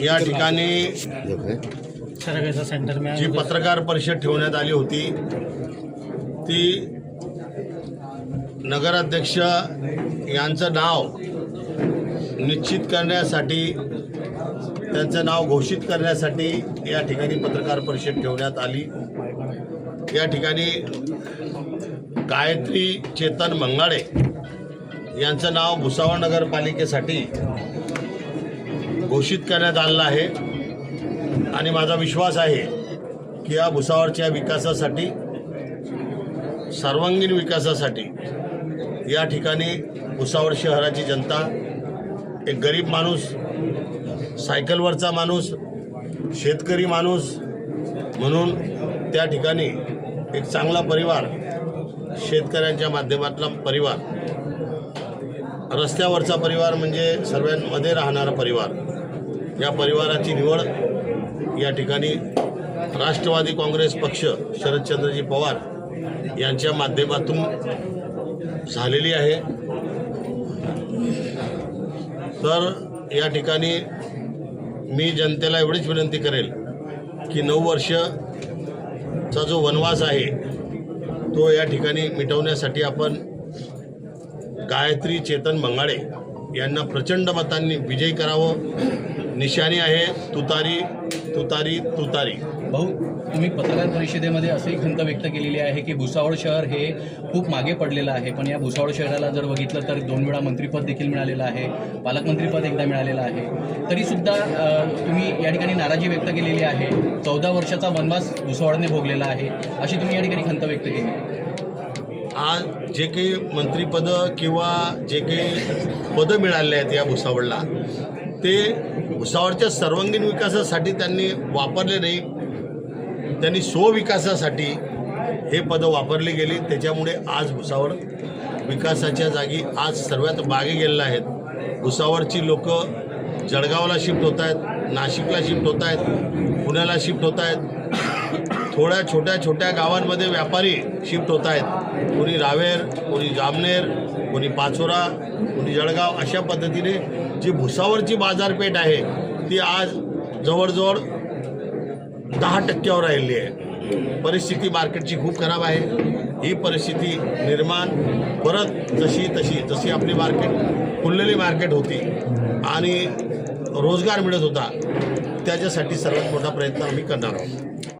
या ठिकाणी जी पत्रकार परिषद ठेवण्यात आली होती ती नगराध्यक्ष यांचं नाव निश्चित करण्यासाठी त्यांचं नाव घोषित करण्यासाठी या ठिकाणी पत्रकार परिषद ठेवण्यात आली. या ठिकाणी गायत्री चेतन मंगाडे यांचं नाव भुसावळ नगरपालिकेसाठी घोषित करण्यात आलेला आहे. आणि माझा विश्वास आहे की या भुसावळच्या विकासासाठी सर्वांगीण विकासासाठी या ठिकाणी भुसावळ शहराची जनता एक गरीब माणूस सायकलवरचा माणूस शेतकरी माणूस म्हणून त्या ठिकाणी एक चांगला परिवार शेतकऱ्यांच्या माध्यमातला परिवार रस्त्यावरचा परिवार म्हणजे सर्वांमध्ये राहणारा परिवार. या परिवाराची निवड या ठिकाणी राष्ट्रवादी काँग्रेस पक्ष शरदचंद्रजी पवार यांच्या माध्यमातून झालेली आहे. तर या ठिकाणी मी जनतेला एवढीच विनंती करेल की नऊ वर्षचा जो वनवास आहे तो या ठिकाणी मिटवण्यासाठी आपण गायत्री चेतन मंगाळे यांना प्रचंड मतांनी विजयी करावं. निशाणी आहे तुतारी तुतारी तुतारी. भाऊ तुम्ही पत्रकार परिषदेमध्ये असंही खंत व्यक्त केलेली आहे की भुसावळ शहर हे खूप मागे पडलेलं आहे. पण या भुसावळ शहराला जर बघितलं तर दोन वेळा मंत्रीपद देखील मिळालेलं आहे. पालकमंत्रीपद एकदा मिळालेलं आहे. तरी सुद्धा अ, तुम्ही या ठिकाणी नाराजी व्यक्त केलेली आहे. चौदा वर्षाचा वनवास भुसावळने भोगलेला आहे. अशी तुम्ही या ठिकाणी खंत व्यक्त केली. आज जे काही मंत्रीपदं किंवा जे काही पदं मिळाले आहेत या भुसावळला ते भुसावळच्या सर्वांगीण विकासासाठी त्यांनी वापरले नाही त्यांनी स्वविकासासाठी हे पदं वापरली गेली. त्याच्यामुळे आज भुसावळ विकासाच्या जागी आज सर्वात मागे गेलेलं आहेत. भुसावळची लोक जळगावला शिफ्ट होत आहेत नाशिकला शिफ्ट होत आहेत पुण्याला शिफ्ट होत आहेत. थोड्या छोट्या छोट्या गावांमध्ये व्यापारी शिफ्ट होत आहेत. कोणी रावेर कोणी जामनेर कोणी पाचोरा कोणी जळगाव अशा पद्धतीने जी भुसावरची बाजारपेठ आहे ती आज जवळजवळ दहा टक्क्यावर राहिली आहे. परिस्थिती मार्केटची खूप खराब आहे. ही परिस्थिती निर्माण परत जशी तशी जशी आपली मार्केट खुललेली मार्केट होती आणि रोजगार मिळत होता त्याच्यासाठी सर्वात मोठा प्रयत्न आम्ही करणार आहोत.